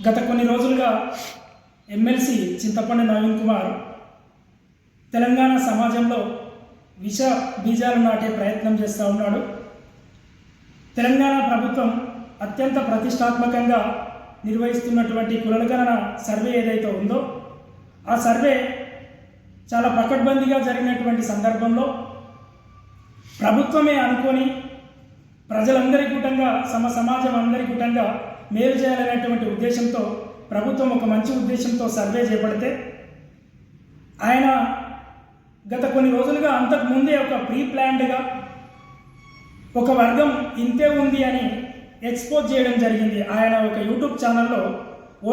గత కొన్ని రోజులుగా ఎమ్మెల్సీ చింతపండి నవీన్ కుమార్ తెలంగాణ సమాజంలో విష బీజాలు నాటే ప్రయత్నం చేస్తూ ఉన్నాడు. తెలంగాణ ప్రభుత్వం అత్యంత ప్రతిష్టాత్మకంగా నిర్వహిస్తున్నటువంటి కులగణన సర్వే ఏదైతే ఉందో ఆ సర్వే చాలా పకడ్బందీగా జరిగినటువంటి సందర్భంలో ప్రభుత్వమే అనుకొని ప్రజలందరి కూటంగా సమ సమాజం అందరి కూటంగా మేలు చేయాలనేటువంటి ఉద్దేశంతో ప్రభుత్వం ఒక మంచి ఉద్దేశంతో సర్వే చేపడితే ఆయన గత కొన్ని రోజులుగా అంతకు ముందే ఒక ప్రీ ప్లాన్డ్గా ఒక వర్గం ఇంతే ఉంది అని ఎక్స్పోజ్ చేయడం జరిగింది. ఆయన ఒక యూట్యూబ్ ఛానల్లో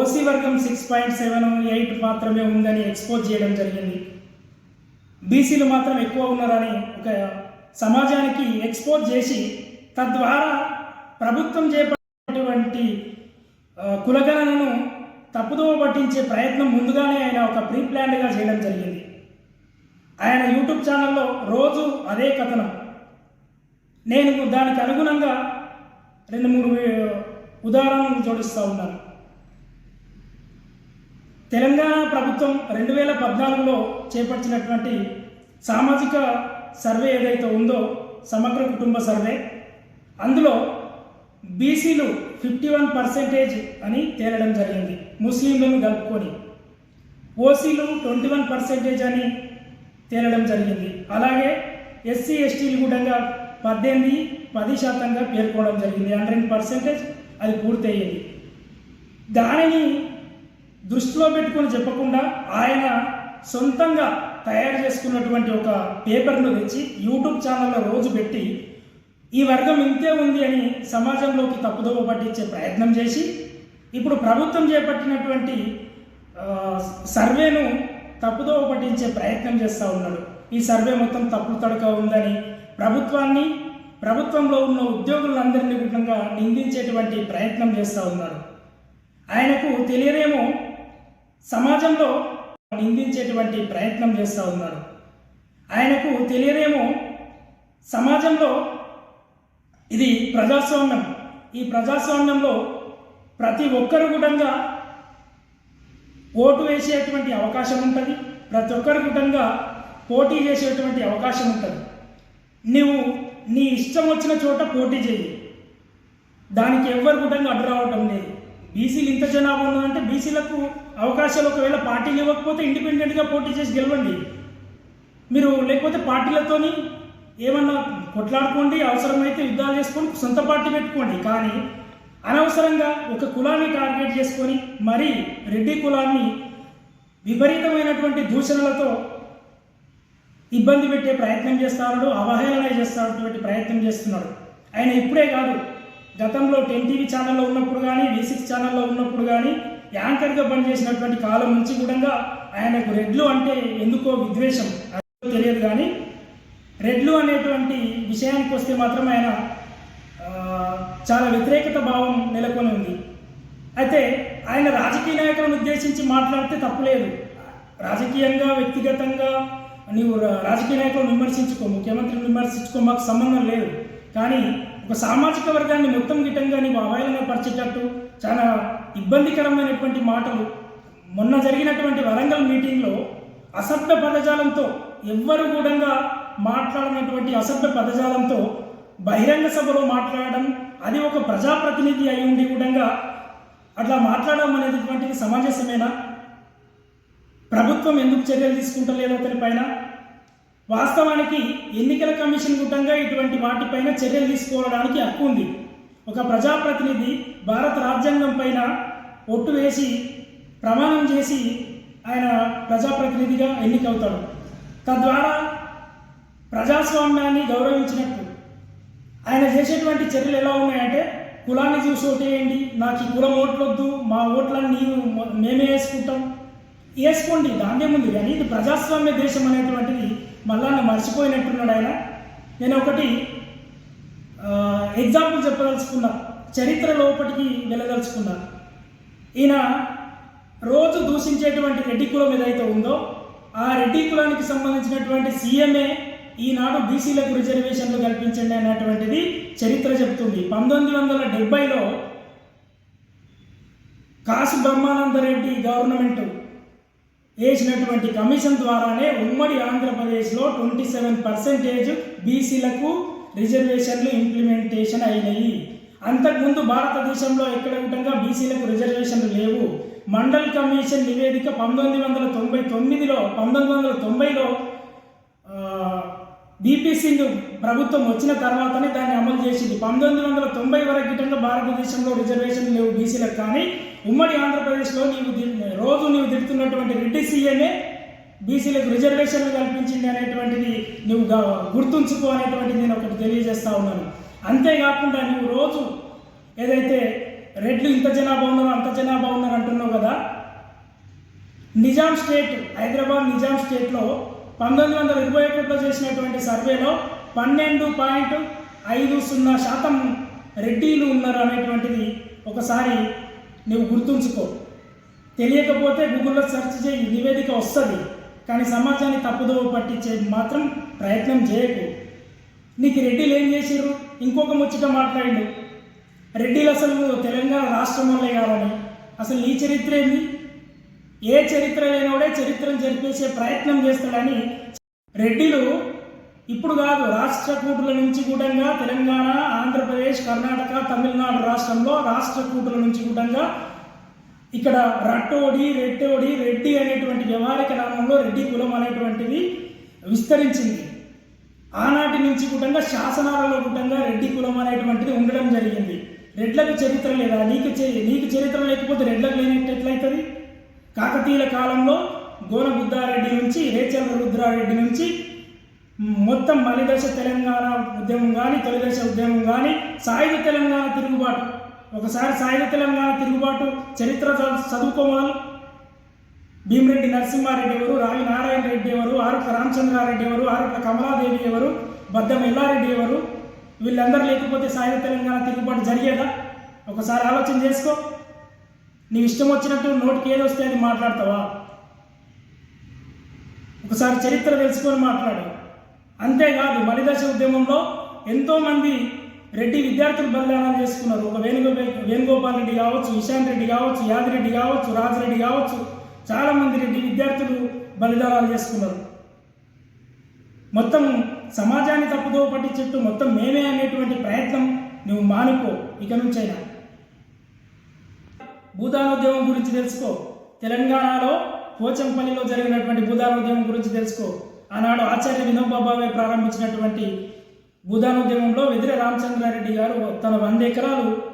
ఓసీ వర్గం సిక్స్ పాయింట్ సెవెన్ ఎయిట్ మాత్రమే ఉందని ఎక్స్పోజ్ చేయడం జరిగింది. బీసీలు మాత్రం ఎక్కువ ఉన్నారని ఒక సమాజానికి ఎక్స్పోజ్ చేసి తద్వారా ప్రభుత్వం చేప ఉన్నటువంటి కులగణనను తప్పుదోవ పట్టించే ప్రయత్నం ముందుగానే ఆయన ఒక ప్రీ ప్లాన్డ్గా చేయడం జరిగింది. ఆయన యూట్యూబ్ ఛానల్లో రోజు అదే కథనం. నేను దానికి అనుగుణంగా రెండు మూడు ఉదాహరణలు జోడిస్తూ ఉన్నాను. తెలంగాణ ప్రభుత్వం రెండు వేల పద్నాలుగులో చేపట్టినటువంటి సామాజిక సర్వే ఏదైతే ఉందో సమగ్ర కుటుంబ సర్వే అందులో బీసీలు ఫిఫ్టీ వన్ పర్సెంటేజ్ అని తేలడం జరిగింది. ముస్లింలను కలుపుకొని. ఓసీలు ట్వంటీ వన్ పర్సెంటేజ్ అని తేలడం జరిగింది. అలాగే ఎస్సీ ఎస్టీలు కూడా పద్దెనిమిది పది శాతంగా పేర్కోవడం జరిగింది. హండ్రెడ్ పర్సెంటేజ్ అది పూర్తయ్యేది. దానిని దృష్టిలో పెట్టుకొని చెప్పకుండా ఆయన సొంతంగా తయారు చేసుకున్నటువంటి ఒక పేపర్ను తెచ్చి యూట్యూబ్ ఛానల్లో రోజు పెట్టి ఈ వర్గం ఇంతే ఉంది అని సమాజంలోకి తప్పుదోవ పట్టించే ప్రయత్నం చేసి ఇప్పుడు ప్రభుత్వం చేపట్టినటువంటి సర్వేను తప్పుదోవ పట్టించే ప్రయత్నం చేస్తూ ఉన్నాడు. ఈ సర్వే మొత్తం తప్పుడు తడక ఉందని ప్రభుత్వాన్ని ప్రభుత్వంలో ఉన్న ఉద్యోగులందరినీ కూడా నిందించేటువంటి ప్రయత్నం చేస్తూ ఉన్నాడు. ఆయనకు తెలియనేమో సమాజంలో నిందించేటువంటి ప్రయత్నం చేస్తూ ఉన్నాడు. ఆయనకు తెలియనేమో సమాజంలో ఇది ప్రజాస్వామ్యం. ఈ ప్రజాస్వామ్యంలో ప్రతి ఒక్కరు కూడా ఓటు వేసేటువంటి అవకాశం ఉంటుంది. ప్రతి ఒక్కరు కూడా పోటీ చేసేటువంటి అవకాశం ఉంటుంది. నువ్వు నీ ఇష్టం వచ్చిన చోట పోటీ చేయి దానికి ఎవ్వరు కూడా అడ్డు రావటం లేదు. బీసీలు ఇంత జనాభా ఉన్నదంటే బీసీలకు అవకాశాలు ఒకవేళ పార్టీలు ఇవ్వకపోతే ఇండిపెండెంట్గా పోటీ చేసి గెలవండి. మీరు లేకపోతే పార్టీలతోని ఏమన్నా కొట్లాడుకోండి అవసరమైతే యుద్ధాలు చేసుకొని సొంత పార్టీ పెట్టుకోండి. కానీ అనవసరంగా ఒక కులాన్ని టార్గెట్ చేసుకొని మరీ రెడ్డి కులాన్ని విపరీతమైనటువంటి దూషణలతో ఇబ్బంది పెట్టే ప్రయత్నం చేస్తున్నాడు అవహేళన చేస్తున్నటువంటి ప్రయత్నం చేస్తున్నాడు. ఆయన ఇప్పుడే కాదు గతంలో టెన్ టీవీ ఛానల్లో ఉన్నప్పుడు కానీ వి సిక్స్ ఛానల్లో ఉన్నప్పుడు కానీ యాంకర్గా పనిచేసినటువంటి కాలం నుంచి కూడా ఆయనకు రెడ్లు అంటే ఎందుకో విద్వేషం. తెలియదు కానీ రెడ్లు అనేటువంటి విషయానికి వస్తే మాత్రం ఆయన చాలా వ్యతిరేకత భావం నెలకొని ఉంది. అయితే ఆయన రాజకీయ నాయకులను ఉద్దేశించి మాట్లాడితే తప్పులేదు రాజకీయంగా వ్యక్తిగతంగా నీవు రా- రాజకీయ నాయకులను విమర్శించుకో ముఖ్యమంత్రిని విమర్శించుకో మాకు సంబంధం లేదు. కానీ ఒక సామాజిక వర్గాన్ని మొత్తం గిట్టంగా నీవు అవహేళన పరిచేటట్టు చాలా ఇబ్బందికరమైనటువంటి మాటలు మొన్న జరిగినటువంటి వరంగల్ మీటింగ్లో అసభ్య పదజాలంతో ఎవ్వరు కూడా మాట్లాడినటువంటి అసభ్య పదజాలంతో బహిరంగ సభలో మాట్లాడడం అది ఒక ప్రజాప్రతినిధి అయి ఉండి కూడా అట్లా మాట్లాడడం అనేటువంటిది సమంజసమేనా ప్రభుత్వం ఎందుకు చర్యలు తీసుకుంటలేదు అతని పైన? వాస్తవానికి ఎన్నికల కమిషన్ గుట్టంగా ఇటువంటి వాటిపైన చర్యలు తీసుకోవడానికి హక్కు ఉంది. ఒక ప్రజాప్రతినిధి భారత రాజ్యాంగం పైన ఒట్టు వేసి ప్రమాణం చేసి ఆయన ప్రజాప్రతినిధిగా ఎన్నికవుతాడు. తద్వారా ప్రజాస్వామ్యాన్ని గౌరవించినట్టు. ఆయన చేసేటువంటి చర్యలు ఎలా ఉన్నాయంటే కులాన్ని చూసి ఓటేయండి నాకు ఈ కులం ఓట్లొద్దు మా ఓట్లన్నీ మేమే వేసుకుంటాం. వేసుకోండి దాన్నే ముందు. కానీ ఇది ప్రజాస్వామ్య దేశం అనేటువంటిది మళ్ళా మర్చిపోయినట్టున్నాడు ఆయన. నేను ఒకటి ఎగ్జాంపుల్ చెప్పదలుచుకున్నా. చరిత్ర లోపటికి వెళ్ళదలుచుకున్నా. ఈయన రోజు దూషించేటువంటి రెడ్డి కులం ఏదైతే ఉందో ఆ రెడ్డి కులానికి సంబంధించినటువంటి సీఎంఏ ఈనాడు బీసీలకు రిజర్వేషన్లు కల్పించండి అనేటువంటిది చరిత్ర చెప్తుంది పంతొమ్మిది వందల డెబ్బైలో కాసు బ్రహ్మానంద రెడ్డి గవర్నమెంట్ వేసినటువంటి కమిషన్ ద్వారానే ఉమ్మడి ఆంధ్రప్రదేశ్లో ట్వంటీ సెవెన్ పర్సెంటేజ్ బీసీలకు రిజర్వేషన్లు ఇంప్లిమెంటేషన్ అయినాయి. అంతకుముందు భారతదేశంలో ఎక్కడ ఉండగా బీసీలకు రిజర్వేషన్లు లేవు. మండల్ కమిషన్ నివేదిక పంతొమ్మిది వందల తొంభై తొమ్మిదిలో పంతొమ్మిది వందల తొంభైలో బీపీ సింగ్ ప్రభుత్వం వచ్చిన తర్వాతనే దాన్ని అమలు చేసింది. పంతొమ్మిది వందల తొంభై వరకు గిట్టంగా భారతదేశంలో రిజర్వేషన్ లేవు బీసీలకు. కానీ ఉమ్మడి ఆంధ్రప్రదేశ్లో నీవు రోజు నీవు తిడుతున్నటువంటి రెడ్డి సీఎంఏ బీసీలకు రిజర్వేషన్లు కల్పించింది అనేటువంటిది నువ్వు గుర్తుంచుకో అనేటువంటిది నేను ఒకటి తెలియజేస్తా ఉన్నాను. అంతేకాకుండా నువ్వు రోజు ఏదైతే రెడ్లు ఇంత జనాభా ఉన్నారు అంత జనాభా ఉన్నారు అంటున్నావు కదా? నిజాం స్టేట్ హైదరాబాద్ నిజాం స్టేట్లో పంతొమ్మిది వందల ఇరవై ఒకటిలో చేసినటువంటి సర్వేలో పన్నెండు పాయింట్ ఐదు సున్నా శాతం రెడ్డీలు ఉన్నారు అనేటువంటిది ఒకసారి నువ్వు గుర్తుంచుకో. తెలియకపోతే గూగుల్లో సెర్చ్ చేయి నివేదిక వస్తుంది. కానీ సమాజాన్ని తప్పుదోవ పట్టించే మాత్రం ప్రయత్నం చేయకు. నీకు రెడ్డిలు ఏం చేసిర్రు? ఇంకొక ముచ్చట మాట్లాడిండు. రెడ్డిలు అసలు తెలంగాణ రాష్ట్రం వల్లే కాదని. అసలు నీ చరిత్ర ఏంది? ఏ చరిత్ర లేనివాడే చరిత్రను జరిపేసే ప్రయత్నం చేస్తాడని రెడ్డిలు ఇప్పుడు కాదు రాష్ట్రకూటుల నుంచి కూడా తెలంగాణ ఆంధ్రప్రదేశ్ కర్ణాటక తమిళనాడు రాష్ట్రంలో రాష్ట్రకూటుల నుంచి కూడా ఇక్కడ రట్టోడి రెట్టోడి రెడ్డి అనేటువంటి వ్యవహారిక నామంలో రెడ్డి కులం అనేటువంటిది విస్తరించింది. ఆనాటి నుంచి కూడా శాసనాలలో కూడా రెడ్డి కులం అనేటువంటిది ఉండడం జరిగింది. రెడ్లకు చరిత్ర లేదా నీకు చే- నీకు చరిత్ర లేకపోతే రెడ్లకు లేనట్టు ఎట్లయితుంది? కాకతీయుల కాలంలో గోనబుద్ధారెడ్డి నుంచి రేచల్ రుద్రారెడ్డి నుంచి మొత్తం మలిదశ తెలంగాణ ఉద్యమం కానీ తొలిదశ ఉద్యమం కానీ సాయుధ తెలంగాణ తిరుగుబాటు. ఒకసారి సాయుధ తెలంగాణ తిరుగుబాటు చరిత్ర చదువుకోవాలి భీమరెడ్డి నరసింహారెడ్డి ఎవరు రావి నారాయణ రెడ్డి ఎవరు ఆరుట్ల రామచంద్రారెడ్డి ఎవరు ఆరుట్ల కమలాదేవి ఎవరు బద్దం ఎల్లారెడ్డి ఎవరు వీళ్ళందరూ లేకపోతే సాయుధ తెలంగాణ తిరుగుబాటు జరిగేదా? ఒకసారి ఆలోచన చేసుకో. నీ ఇష్టం వచ్చినట్టు నోటికి ఏది వస్తే అది మాట్లాడతావా? ఒకసారి చరిత్ర తెలుసుకొని మాట్లాడు. అంతేకాదు మలిదశ ఉద్యమంలో ఎంతోమంది రెడ్డి విద్యార్థులు బలిదానాలు చేసుకున్నారు. ఒక వేణుగో వేణుగోపాల్ రెడ్డి కావచ్చు ఇషాన్ రెడ్డి కావచ్చు యాదిరెడ్డి కావచ్చు రాజరెడ్డి కావచ్చు చాలామంది రెడ్డి విద్యార్థులు బలిదానాలు చేసుకున్నారు. మొత్తం సమాజాన్ని తప్పుదో పట్టించేట్టు మొత్తం మేమే అనేటువంటి ప్రయత్నం నువ్వు మానుకో. ఇక నుంచైనా. భూదానోద్యమం గురించి తెలుసుకో. తెలంగాణలో పోచంపల్లిలో జరిగినటువంటి భూదానోద్యమం గురించి తెలుసుకో. ఆనాడు ఆచార్య వినోబాబావే ప్రారంభించినటువంటి భూదానోద్యమంలో వెదిర రామచంద్రారెడ్డి గారు తన వంద ఎకరాలు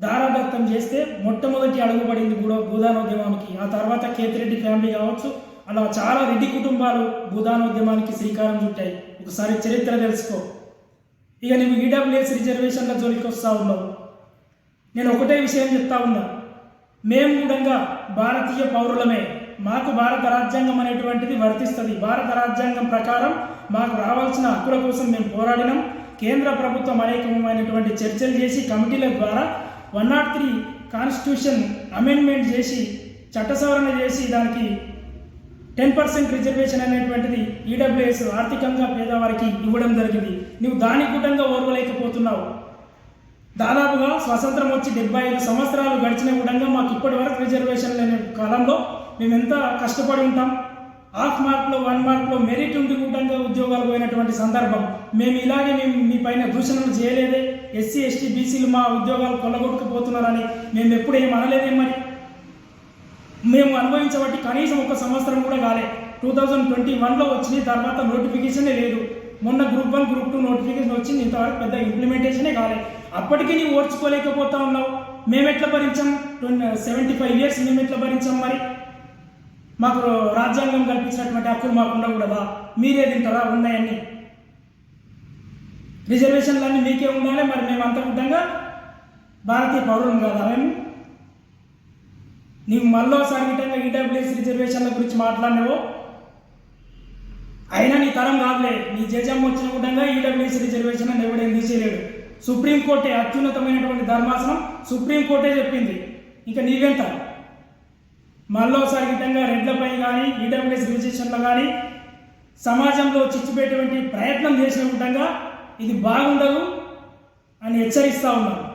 దారాదత్తం చేస్తే మొట్టమొదటి అడుగుపడింది కూడా భూదానోద్యమానికి. ఆ తర్వాత కేతిరెడ్డి ఫ్యామిలీ కావచ్చు అలా చాలా రెడ్డి కుటుంబాలు భూదానోద్యమానికి శ్రీకారం చుట్టాయి. ఒకసారి చరిత్ర తెలుసుకో. ఇక నువ్వు ఈడబ్ల్యూఎస్ రిజర్వేషన్ల జోలికి వస్తా ఉన్నావు. నేను ఒకటే విషయం చెప్తా ఉన్నా. మేము కూడా భారతీయ పౌరులమే. మాకు భారత రాజ్యాంగం అనేటువంటిది వర్తిస్తుంది. భారత రాజ్యాంగం ప్రకారం మాకు రావాల్సిన హక్కుల కోసం మేము పోరాడినాం. కేంద్ర ప్రభుత్వం అనేకమైనటువంటి చర్చలు చేసి కమిటీల ద్వారా one not three constitution amendment చేసి చట్ట సవరణ చేసి దానికి టెన్ పర్సెంట్ రిజర్వేషన్ అనేటువంటిది ఈడబ్ల్యూఎస్ ఆర్థికంగా పేదవారికి ఇవ్వడం జరిగింది. నువ్వు దాని కూటంగా ఓర్వలేకపోతున్నావు. దాదాపుగా స్వతంత్రం వచ్చి డెబ్బై ఐదు సంవత్సరాలు గడిచిన విధంగా మాకు ఇప్పటి వరకు రిజర్వేషన్ లేని కాలంలో మేము ఎంత కష్టపడి ఉంటాం. హాఫ్ మార్క్లో వన్ మార్క్లో మెరిట్ ఉండి కూటంగా ఉద్యోగాలు పోయినటువంటి సందర్భం. మేము ఇలాగే మేము మీ పైన దూషణలు చేయలేదే. ఎస్సీ ఎస్టీ బీసీలు మా ఉద్యోగాలు కొల్లగొట్టుకుపోతున్నారని మేము ఎప్పుడు ఏం అనలేదే మరి. మేము అనుభవించబట్టి కనీసం ఒక సంవత్సరం కూడా కాలే. టూ థౌజండ్ ట్వంటీ వన్లో వచ్చిన తర్వాత నోటిఫికేషనే లేదు. మొన్న group one group two notification వచ్చింది. ఇంతవరకు పెద్ద ఇంప్లిమెంటేషనే కాలే. అప్పటికీ నీవు ఓర్చుకోలేకపోతా ఉన్నావు. మేము ఎట్లా భరించాం సెవెంటీ ఫైవ్ ఇయర్స్ మేము భరించాం మరి? మాకు రాజ్యాంగం కల్పించినటువంటి హక్కులు మాకు ఉండకూడదా? మీరే తింటారా? ఉన్నాయని రిజర్వేషన్లన్నీ మీకే ఉండాలి మరి మేము అంతకుతంగా భారతీయ పౌరులం కాదా మేము నీవు మళ్ళోసారి విధంగా ఈడబ్ల్యూఎస్ రిజర్వేషన్ల గురించి మాట్లాడినావో? అయినా నీ తరం కాదులే. నీ జజం వచ్చిన విధంగా ఈడబ్ల్యూఎస్ రిజర్వేషన్ అని ఎవడేం తీసేయలేడు. సుప్రీంకోర్టే అత్యున్నతమైనటువంటి ధర్మాసనం సుప్రీంకోర్టే చెప్పింది. ఇంకా నీవెంత? మళ్ళోసారి విధంగా రెడ్లపై కానీ ఈడబ్ల్యూఎస్ రిజిస్ట్రేషన్లో కానీ సమాజంలో చిచ్చుపెట్టేటువంటి ప్రయత్నం చేసిన విధంగా ఇది బాగుండదు అని హెచ్చరిస్తూ ఉన్నాను